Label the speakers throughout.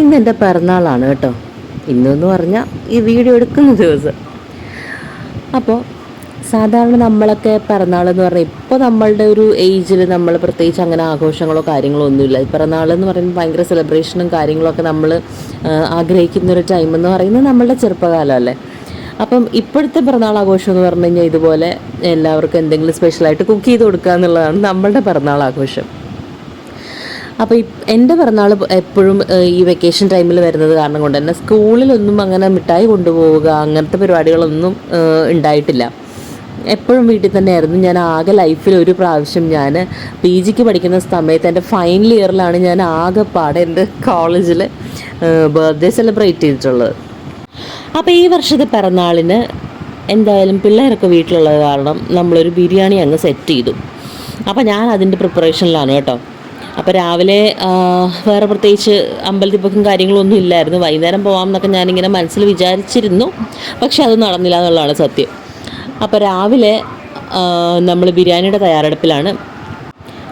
Speaker 1: ഇന്ന് എന്റെ പിറന്നാളാണ് കേട്ടോ. ഇന്നെന്ന് പറഞ്ഞാൽ ഈ വീഡിയോ എടുക്കുന്ന ദിവസം. അപ്പോൾ സാധാരണ നമ്മളൊക്കെ പിറന്നാൾ എന്ന് പറഞ്ഞാൽ ഇപ്പോൾ നമ്മളുടെ ഒരു ഏജിൽ നമ്മൾ പ്രത്യേകിച്ച് അങ്ങനെ ആഘോഷങ്ങളോ കാര്യങ്ങളോ ഒന്നുമില്ല. ഈ പിറന്നാളെന്ന് പറയുമ്പോൾ ഭയങ്കര സെലിബ്രേഷനും കാര്യങ്ങളൊക്കെ നമ്മൾ ആഗ്രഹിക്കുന്ന ഒരു ടൈം എന്ന് പറയുന്നത് നമ്മളുടെ ചെറുപ്പകാലം അല്ലേ? അപ്പം ഇപ്പോഴത്തെ പിറന്നാൾ ആഘോഷം എന്ന് പറഞ്ഞു കഴിഞ്ഞാൽ ഇതുപോലെ എല്ലാവർക്കും എന്തെങ്കിലും സ്പെഷ്യലായിട്ട് കുക്ക് ചെയ്ത് കൊടുക്കുക എന്നുള്ളതാണ് നമ്മളുടെ പിറന്നാൾ ആഘോഷം. അപ്പോൾ എന്റെ പിറന്നാൾ എപ്പോഴും ഈ വെക്കേഷൻ ടൈമിൽ വരുന്നത് കാരണം കൊണ്ട് തന്നെ സ്കൂളിലൊന്നും അങ്ങനെ മിഠായി കൊണ്ടുപോവുക അങ്ങനത്തെ പരിപാടികളൊന്നും ഉണ്ടായിട്ടില്ല എപ്പോഴും വീട്ടിൽ തന്നെയായിരുന്നു. ഞാൻ ആകെ ലൈഫിൽ ഒരു പ്രാവശ്യം ഞാൻ പി ജിക്ക് പഠിക്കുന്ന സമയത്ത് എന്റെ ഫൈനൽ ഇയറിലാണ് ഞാൻ ആകെ പാടെ എന്റെ കോളേജിൽ ബർത്ത്ഡേ സെലിബ്രേറ്റ് ചെയ്തിട്ടുള്ളത്. അപ്പോൾ ഈ വർഷത്തെ പിറന്നാളിന് എന്തായാലും പിള്ളേരൊക്കെ വീട്ടിലുള്ളത് കാരണം നമ്മളൊരു ബിരിയാണി അങ്ങ് സെറ്റ് ചെയ്തു. അപ്പോൾ ഞാൻ അതിന്റെ പ്രിപ്പറേഷനിലാണ് കേട്ടോ. അപ്പോൾ രാവിലെ വേറെ പ്രത്യേകിച്ച് അമ്പലത്തിൽ പോക്കും കാര്യങ്ങളൊന്നും ഇല്ലായിരുന്നു. വൈകുന്നേരം പോകാം എന്നൊക്കെ ഞാനിങ്ങനെ മനസ്സിൽ വിചാരിച്ചിരുന്നു. പക്ഷെ അത് നടന്നില്ല എന്നുള്ളതാണ് സത്യം. അപ്പോൾ രാവിലെ നമ്മൾ ബിരിയാണിയുടെ തയ്യാറെടുപ്പിലാണ്.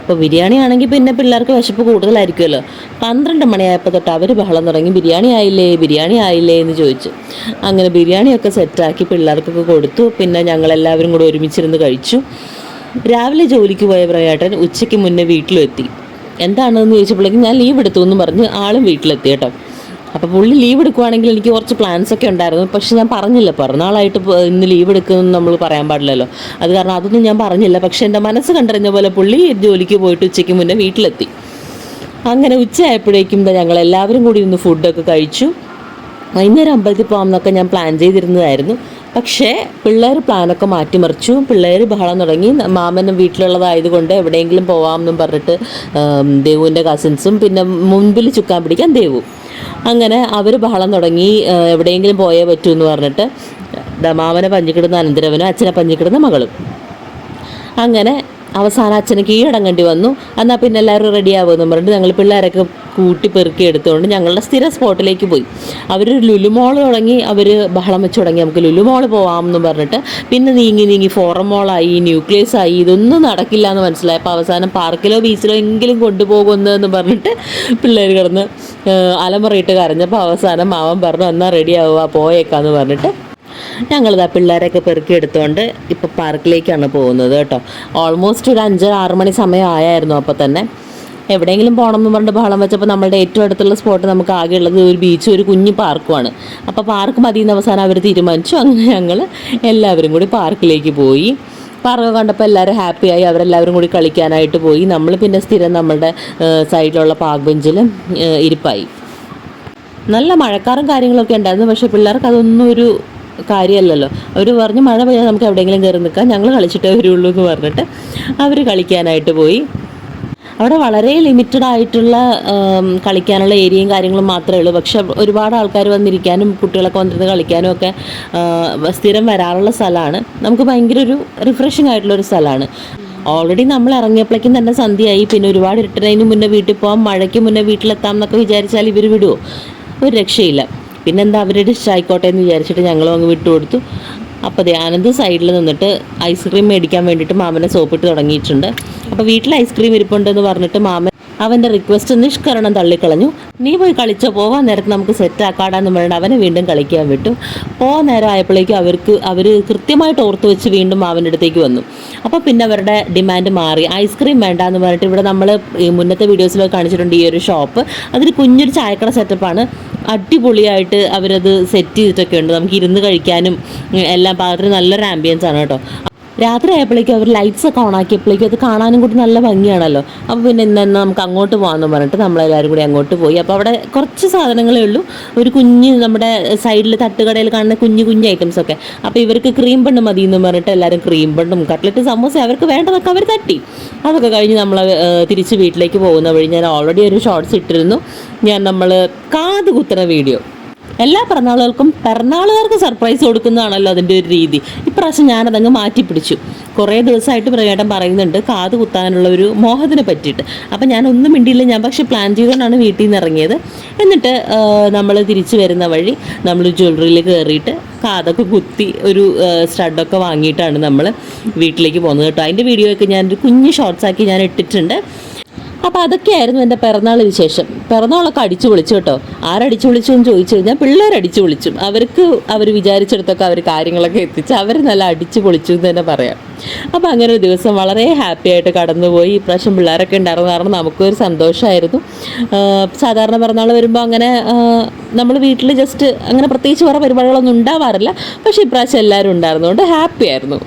Speaker 1: അപ്പോൾ ബിരിയാണി ആണെങ്കിൽ പിന്നെ പിള്ളേർക്ക് വിശപ്പ് കൂടുതലായിരിക്കുമല്ലോ. പന്ത്രണ്ട് മണിയായപ്പോൾ തൊട്ട് അവർ ബഹളം തുടങ്ങി ബിരിയാണി ആയില്ലേ ബിരിയാണി ആയില്ലേ? എന്ന് ചോദിച്ചു. അങ്ങനെ ബിരിയാണിയൊക്കെ സെറ്റാക്കി പിള്ളേർക്കൊക്കെ കൊടുത്തു. പിന്നെ ഞങ്ങളെല്ലാവരും കൂടെ ഒരുമിച്ചിരുന്ന് കഴിച്ചു. രാവിലെ ജോലിക്ക് പോയ പ്രയാട്ടൻ ഉച്ചയ്ക്ക് മുന്നേ വീട്ടിലെത്തി. എന്താണെന്ന് ചോദിച്ചപ്പോഴേക്കും ഞാൻ ലീവ് എടുത്തു എന്ന് പറഞ്ഞ് ആളും വീട്ടിലെത്തി കേട്ടോ. അപ്പോൾ പുള്ളി ലീവ് എടുക്കുവാണെങ്കിൽ എനിക്ക് കുറച്ച് പ്ലാൻസ് ഒക്കെ ഉണ്ടായിരുന്നു. പക്ഷെ ഞാൻ പറഞ്ഞില്ല പിറന്നാളായിട്ട് ഇന്ന് ലീവ് എടുക്കുമെന്ന് നമ്മൾ പറയാൻ പാടില്ലല്ലോ. അത് കാരണം അതൊന്നും ഞാൻ പറഞ്ഞില്ല. പക്ഷെ എന്റെ മനസ്സ് കണ്ടറിഞ്ഞ പോലെ പുള്ളി ജോലിക്ക് പോയിട്ട് ഉച്ചയ്ക്ക് മുന്നേ വീട്ടിലെത്തി. അങ്ങനെ ഉച്ചയായപ്പോഴേക്കും ഞങ്ങൾ എല്ലാവരും കൂടി ഇന്ന് ഫുഡൊക്കെ കഴിച്ചു. വൈകുന്നേരം അമ്പലത്തിൽ പോകാമെന്നൊക്കെ ഞാൻ പ്ലാൻ ചെയ്തിരുന്നതായിരുന്നു. പക്ഷേ പിള്ളേർ പ്ലാനൊക്കെ മാറ്റിമറിച്ചു. പിള്ളേർ ബഹളം തുടങ്ങി. മാമനും വീട്ടിലുള്ളതായതുകൊണ്ട് എവിടെയെങ്കിലും പോവാമെന്നും പറഞ്ഞിട്ട് ദേവുവിന്റെ കസിൻസും പിന്നെ മുൻപിൽ ചുക്കാൻ പിടിക്കാൻ ദേവു. അങ്ങനെ അവർ ബഹളം തുടങ്ങി. എവിടെയെങ്കിലും പോയേ പറ്റൂ എന്ന് പറഞ്ഞിട്ട് മാമനെ പഞ്ഞിക്കിടുന്ന അനന്തരവനും അച്ഛനെ പഞ്ഞിക്കിടുന്ന മകളും. അങ്ങനെ അവസാനം അച്ഛന് കീഴടങ്ങേണ്ടി വന്നു. എന്നാൽ പിന്നെ എല്ലാവരും റെഡിയാവുമെന്ന് പറഞ്ഞിട്ട് ഞങ്ങൾ പിള്ളേരൊക്കെ കൂട്ടി പെറുക്കി എടുത്തുകൊണ്ട് ഞങ്ങളുടെ സ്ഥിര സ്പോട്ടിലേക്ക് പോയി. അവർ ലുലുമോൾ തുടങ്ങി അവർ ബഹളം വെച്ച് തുടങ്ങി. നമുക്ക് ലുലുമോൾ പോവാമെന്ന് പറഞ്ഞിട്ട് പിന്നെ നീങ്ങി നീങ്ങി ഫോറം മോളായി ന്യൂക്ലിയസ് ആയി ഇതൊന്നും നടക്കില്ല എന്ന് മനസ്സിലായപ്പോൾ അവസാനം പാർക്കിലോ ബീച്ചിലോ എങ്കിലും കൊണ്ടുപോകുന്നതെന്ന് പറഞ്ഞിട്ട് പിള്ളേർ കിടന്ന് അലമുറയിട്ട് കരഞ്ഞപ്പോൾ അവസാനം മാവൻ പറഞ്ഞു എന്നാൽ റെഡി ആവുക പോയേക്കാന്ന് പറഞ്ഞിട്ട് ഞങ്ങളിതാ പിള്ളേരൊക്കെ പെറുക്കി എടുത്തുകൊണ്ട് ഇപ്പോൾ പാർക്കിലേക്കാണ് പോകുന്നത് കേട്ടോ. ഓൾമോസ്റ്റ് ഒരു അഞ്ചര ആറ് മണി സമയം ആയായിരുന്നു അപ്പോൾ തന്നെ. എവിടെയെങ്കിലും പോകണം എന്ന് പറഞ്ഞിട്ട് ബഹളം വെച്ചപ്പോൾ നമ്മുടെ ഏറ്റവും അടുത്തുള്ള സ്പോട്ട് നമുക്ക് ആകെ ഉള്ളത് ഒരു ബീച്ചും ഒരു കുഞ്ഞു പാർക്കുമാണ് അപ്പോൾ പാർക്ക് മതി എന്ന് അവസാനം അവർ തീരുമാനിച്ചു. അങ്ങനെ ഞങ്ങൾ എല്ലാവരും കൂടി പാർക്കിലേക്ക് പോയി. പാർക്ക് കണ്ടപ്പോൾ എല്ലാവരും ഹാപ്പിയായി അവരെല്ലാവരും കൂടി കളിക്കാനായിട്ട് പോയി. നമ്മൾ പിന്നെ സ്ഥിരം നമ്മളുടെ സൈഡിലുള്ള പാർക്ക് ബെഞ്ചിൽ ഇരിപ്പായി. നല്ല മഴക്കാറും കാര്യങ്ങളൊക്കെ ഉണ്ടായിരുന്നു. പക്ഷേ പിള്ളേർക്ക് അതൊന്നും ഒരു കാര്യമല്ലല്ലോ. അവർ പറഞ്ഞു മഴ പെയ്യാൽ നമുക്ക് എവിടെയെങ്കിലും കയറി നിൽക്കാം. ഞങ്ങൾ കളിച്ചിട്ടേ വരുള്ളൂ എന്ന് പറഞ്ഞിട്ട് അവർ കളിക്കാനായിട്ട് പോയി. അവിടെ വളരെ ലിമിറ്റഡ് ആയിട്ടുള്ള കളിക്കാനുള്ള ഏരിയയും കാര്യങ്ങളും മാത്രമേ ഉള്ളൂ. പക്ഷെ ഒരുപാട് ആൾക്കാർ വന്നിരിക്കാനും കുട്ടികളൊക്കെ വന്നിരുന്ന് കളിക്കാനും ഒക്കെ സ്ഥിരം വരാറുള്ള സ്ഥലമാണ്. നമുക്ക് ഭയങ്കര ഒരു റിഫ്രഷിംഗ് ആയിട്ടുള്ള ഒരു സ്ഥലമാണ്. ഓൾറെഡി നമ്മൾ ഇറങ്ങിയപ്പോഴേക്കും തന്നെ സന്ധ്യയായി. പിന്നെ ഒരുപാട് ഇരുട്ടതിന് മുന്നേ വീട്ടിൽ പോകാം മഴയ്ക്ക് മുന്നേ വീട്ടിലെത്താം എന്നൊക്കെ വിചാരിച്ചാൽ ഇവർ വിടുമോ ഒരു രക്ഷയില്ല. പിന്നെന്താ അവരുടെ ഇഷ്ടമായിക്കോട്ടെ എന്ന് വിചാരിച്ചിട്ട് ഞങ്ങളും അങ്ങ് വിട്ടുകൊടുത്തു. അപ്പോൾ ആനന്ദ് സൈഡിൽ നിന്നിട്ട് ഐസ്ക്രീം മേടിക്കാൻ വേണ്ടിയിട്ട് മാമനെ സോപ്പിട്ട് തുടങ്ങിയിട്ടുണ്ട്. അപ്പോൾ വീട്ടിൽ ഐസ്ക്രീം ഇരിപ്പുണ്ടെന്ന് പറഞ്ഞിട്ട് മാമൻ അവന്റെ റിക്വസ്റ്റ് നിഷ്കരണം തള്ളിക്കളഞ്ഞു. നീ പോയി കളിച്ചോ പോവാൻ നേരത്ത് നമുക്ക് സെറ്റ് ആക്കാടാന്ന് പറഞ്ഞിട്ട് അവനെ വീണ്ടും കളിക്കാൻ വിട്ടു. പോകാൻ നേരം ആയപ്പോഴേക്കും അവർക്ക് അവർ കൃത്യമായിട്ട് ഓർത്ത് വെച്ച് വീണ്ടും മാമന്റെ അടുത്തേക്ക് വന്നു. അപ്പോൾ പിന്നെ അവരുടെ ഡിമാൻഡ് മാറി. ഐസ്ക്രീം വേണ്ട എന്ന് പറഞ്ഞിട്ട് ഇവിടെ നമ്മൾ മുന്നത്തെ വീഡിയോസിലൊക്കെ കാണിച്ചിട്ടുണ്ട് ഈ ഒരു ഷോപ്പ് അതൊരു കുഞ്ഞൊരു ചായക്കട സെറ്റപ്പാണ് അടിപൊളിയായിട്ട് അവരത് സെറ്റ് ചെയ്തിട്ടൊക്കെ ഉണ്ട്. നമുക്ക് ഇരുന്ന് കഴിക്കാനും എല്ലാം. പാകത്തിന് നല്ലൊരു ആംബിയൻസ് ആണ് കേട്ടോ. രാത്രി ആയപ്പോഴേക്കും അവർ ലൈറ്റ്സ് ഒക്കെ ഓൺ ആക്കിയപ്പോഴേക്കും അത് കാണാനും കൂടി നല്ല ഭംഗിയാണല്ലോ. അപ്പോൾ പിന്നെ ഇന്ന് നമുക്ക് അങ്ങോട്ട് പോകാമെന്ന് പറഞ്ഞിട്ട് നമ്മളെല്ലാവരും കൂടി അങ്ങോട്ട് പോയി. അപ്പോൾ അവിടെ കുറച്ച് സാധനങ്ങളേ ഉള്ളൂ. ഒരു കുഞ്ഞ് നമ്മുടെ സൈഡിൽ തട്ടുകടയിൽ കാണുന്ന കുഞ്ഞു കുഞ്ഞു ഐറ്റംസ് ഒക്കെ. അപ്പോൾ ഇവർക്ക് ക്രീം ബണ്ണ് മതി എന്ന് പറഞ്ഞിട്ട് എല്ലാവരും ക്രീം ബണ്ണും കട്ട്ലറ്റ് സമോസ അവർക്ക് വേണ്ടതൊക്കെ അവർ തട്ടി. അതൊക്കെ കഴിഞ്ഞ് നമ്മൾ തിരിച്ച് വീട്ടിലേക്ക് പോകുന്ന വഴി ഞാൻ ഓൾറെഡി ഒരു ഷോർട്സ് ഇട്ടിരുന്നു. ഞാൻ നമ്മൾ കാത് കുത്തുന്ന വീഡിയോ എല്ലാ പിറന്നാളുകൾക്കും പിറന്നാളുകാർക്ക് സർപ്രൈസ് കൊടുക്കുന്നതാണല്ലോ അതിന്റെ ഒരു രീതി. ഇപ്രാവശ്യം ഞാനതങ്ങ് മാറ്റിപ്പിടിച്ചു. കുറേ ദിവസമായിട്ട് പ്രകടം പറയുന്നുണ്ട് കാത് കുത്താനുള്ള ഒരു മോഹത്തിനെ പറ്റിയിട്ട്. അപ്പം ഞാൻ ഒന്നും മിണ്ടിയില്ല ഞാൻ പക്ഷേ പ്ലാൻ ചെയ്തുകൊണ്ടാണ് വീട്ടിൽ നിന്ന് ഇറങ്ങിയത്. എന്നിട്ട് നമ്മൾ തിരിച്ചു വരുന്ന വഴി നമ്മൾ ജ്വല്ലറിയിൽ കയറിയിട്ട് കാതൊക്കെ കുത്തി ഒരു സ്റ്റഡൊക്കെ വാങ്ങിയിട്ടാണ് നമ്മൾ വീട്ടിലേക്ക് പോകുന്നത് കേട്ടോ. അതിന്റെ വീഡിയോ ഒക്കെ ഞാനൊരു കുഞ്ഞ് ഷോർട്സാക്കി ഞാൻ ഇട്ടിട്ടുണ്ട്. അപ്പോൾ അതൊക്കെയായിരുന്നു എന്റെ പിറന്നാളിന് ശേഷം പിറന്നാളൊക്കെ അടിച്ചു വിളിച്ചു കേട്ടോ. ആരടിച്ചു വിളിച്ചു എന്ന് ചോദിച്ചു കഴിഞ്ഞാൽ പിള്ളേർ അടിച്ചു വിളിച്ചു അവർക്ക് അവർ വിചാരിച്ചെടുത്തൊക്കെ അവർ കാര്യങ്ങളൊക്കെ എത്തിച്ച് അവർ നല്ല അടിച്ചു പൊളിച്ചു എന്ന് തന്നെ പറയാം. അപ്പോൾ അങ്ങനെ ഒരു ദിവസം വളരെ ഹാപ്പി ആയിട്ട് കടന്നുപോയി. ഇപ്രാവശ്യം പിള്ളേരൊക്കെ ഉണ്ടായിരുന്നു കാരണം നമുക്കൊരു സന്തോഷമായിരുന്നു. സാധാരണ പിറന്നാൾ വരുമ്പോൾ അങ്ങനെ നമ്മൾ വീട്ടിൽ ജസ്റ്റ് അങ്ങനെ പ്രത്യേകിച്ച് വേറെ പരിപാടികളൊന്നും ഉണ്ടാവാറില്ല. പക്ഷേ ഇപ്രാവശ്യം എല്ലാവരും ഉണ്ടായിരുന്നുകൊണ്ട് ഹാപ്പി ആയിരുന്നു.